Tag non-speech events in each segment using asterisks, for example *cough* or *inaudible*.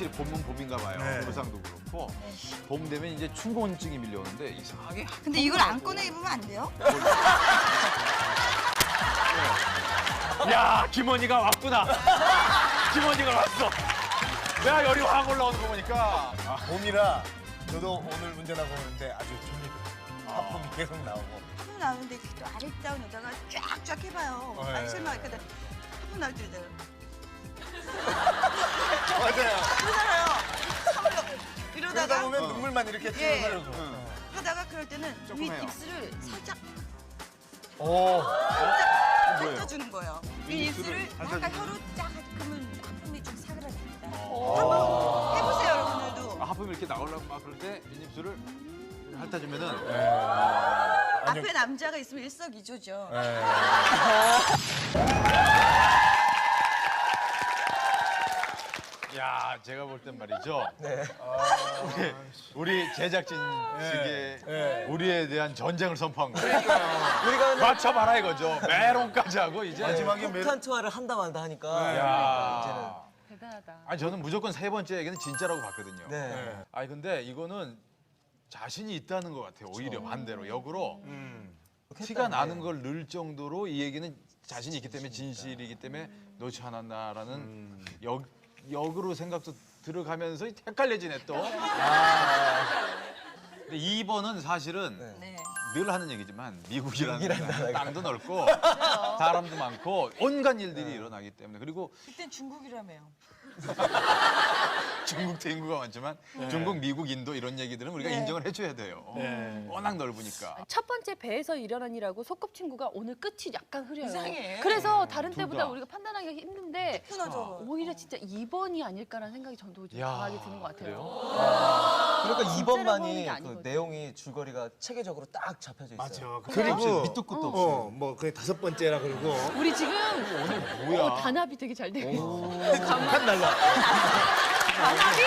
확실히 봄은 봄인가 봐요. 네. 부상도 그렇고 봄 되면 이제 춘곤증이 밀려오는데 이상하게 근데 이걸 안 꺼내 입으면 안 돼요? 야 김원희가 왔구나. 김원희가 왔어. 내가 열이 확 올라오는 거 보니까 아, 봄이라 저도 오늘 운전하고 오는데 아주 좋네요. 하품이 계속 나오고. 하품 나오는데 이렇게 또 아랫다운에다가 쫙쫙 해봐요. 네. 아니 설마 근데 하품 나올 때 있잖아요. 맞아요. 그러잖아요. 그러다 이러다가 보면 눈물만 이렇게 예. 흐르고. 하다가 그럴 때는 윗 조금해요. 입술을 살짝 오. 뭐예요? 핥아주는 거예요. 이 입술을 핥아주는 약간 혀로 쫙 그러면 하품이 좀 사그라집니다. 어. 한번 해보세요 여러분들도. 아, 하품이 이렇게 나오려고 막 그럴 때 윗입술을 핥아주면은 앞에 남자가 있으면 일석이조죠. *laughs* 야 제가 볼 땐 말이죠. 네. 우리, 우리 제작진에게 네. 우리에 대한 전쟁을 선포한 거예요. 우리가 맞춰봐라 이거죠. 메론까지 하고 이제. 마지막에 매 폭탄 투하를 한다 만다 하니까 야. 대단하다. 아니 저는 무조건 세 번째 얘기는 진짜라고 봤거든요. 네. 아니 근데 이거는 자신이 있다는 것 같아요. 오히려 반대로 역으로 음. 티가 나는 걸 넣을 정도로 이 얘기는 자신이 있기 때문에 진실이기 때문에 놓지 않았나라는 음. 역 역으로 생각도 들어가면서 헷갈려지네 또. 근데 2번은 사실은 네. 늘 하는 얘기지만 미국이라는 나라가. 땅도 넓고 *laughs* 사람도 많고 온갖 일들이 일어나기 때문에 그리고 그땐 중국이라며요. *laughs* 중국도 인구가 많지만 중국, 미국, 인도 이런 얘기들은 우리가 네. 인정을 해줘야 돼요. 네. 워낙 넓으니까. 첫 번째 배에서 일어난 일하고 소꿉친구가 오늘 끝이 약간 흐려요. 이상해. 그래서 다른 둘 때보다 다. 우리가 판단하기가 힘든데 끊어져. 오히려 진짜 2번이 아닐까라는 생각이 전도 좀 야, 강하게 드는 것 같아요. 그래요? 그러니까 진짜라고 하는 이번만이 게그 아니거든. 내용이 줄거리가 체계적으로 딱 잡혀져 있어요. 맞아. 그리고 그리고 밑도 끝도 없이. 어, 뭐 그게 다섯 번째라 그러고 우리 지금 오늘 뭐야? 어, 단합이 되게 잘 되고 있어. 한 날라. *laughs* 단합이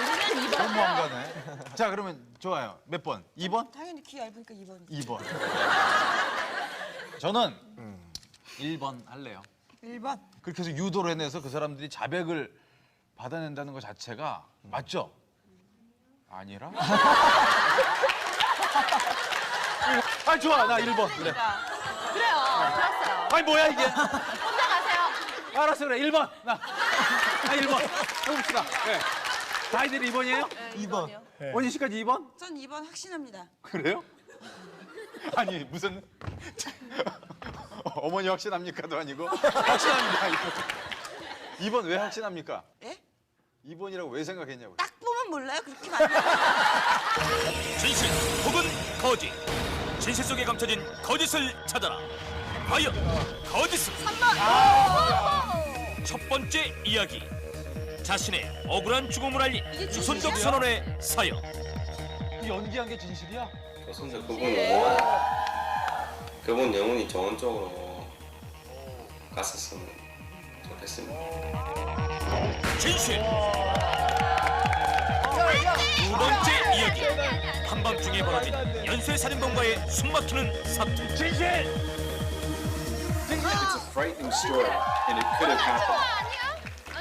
우리는 2번. 너무 안 가네. 자 그러면 좋아요. 몇 번? 2번? 당연히 귀 얇으니까 2번이죠. 2번. 저는 1번 할래요. 1번. 그렇게 해서 유도를 해내서 그 사람들이 자백을 받아낸다는 것 자체가 맞죠? 아니라? *laughs* 아 좋아 나 1번 그래. 그래요. 좋았어요. 아니 뭐야 이게? 알았어 그래 1번 나. 나 1번 해봅시다. 네. 다이들이 2번이에요? 네, 2번. 이번이요. 원희 씨까지 2번? 전 2번 확신합니다. 그래요? *laughs* 아니 무슨 *laughs* 어머니 확신합니까도 아니고 확신합니다 2번. 2번 왜 확신합니까? 예? 2번이라고 왜 생각했냐고요? 딱 보면 몰라요. 그렇게 많이. 진실 혹은 거짓 진실 속에 감춰진 거짓을 찾아라 과연 거짓은 첫 번째 이야기. 자신의 억울한 죽음을 알린 유선덕 선원의 사연. 이 연기한 게 진실이야? 진짜 그분은 그분 영혼이 좋은 쪽으로 갔었으면 좋겠습니다. 진실. 두 번째 이야기. 한밤중에 벌어진 연쇄 살인범과의 숨막히는 사투 진실 frightening story, and it could have happened.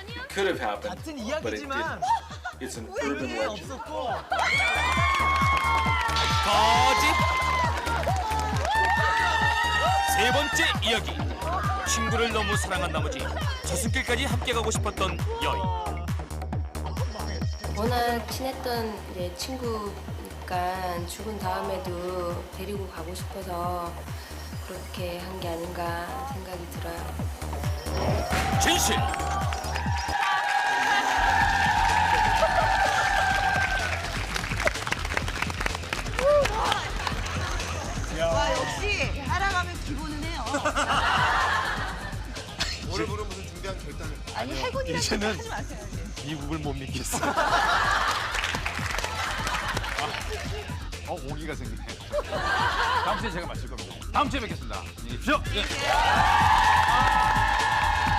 It could have happened, but it didn't. It's an urban legend. 거짓 세 번째 이야기 친구를 너무 사랑한 나머지 저승길까지 함께 가고 싶었던 여인 워낙 친했던 이제 친구니까 죽은 다음에도 데리고 가고 싶어서 그렇게 한 게 아닌가 생각이 들어요. 진실 와 역시 따라가면 기본은 해요. 오늘 부른 무슨 중대한 결단을. 아니 해군이라는 이제는- 하지 마세요. 이제. 미국을 못 믿겠어. *laughs* 어, 오기가 생기네. *laughs* 다음 주에 제가 마실 겁니다. 다음 주에 뵙겠습니다. 안녕히 계십시오. 예.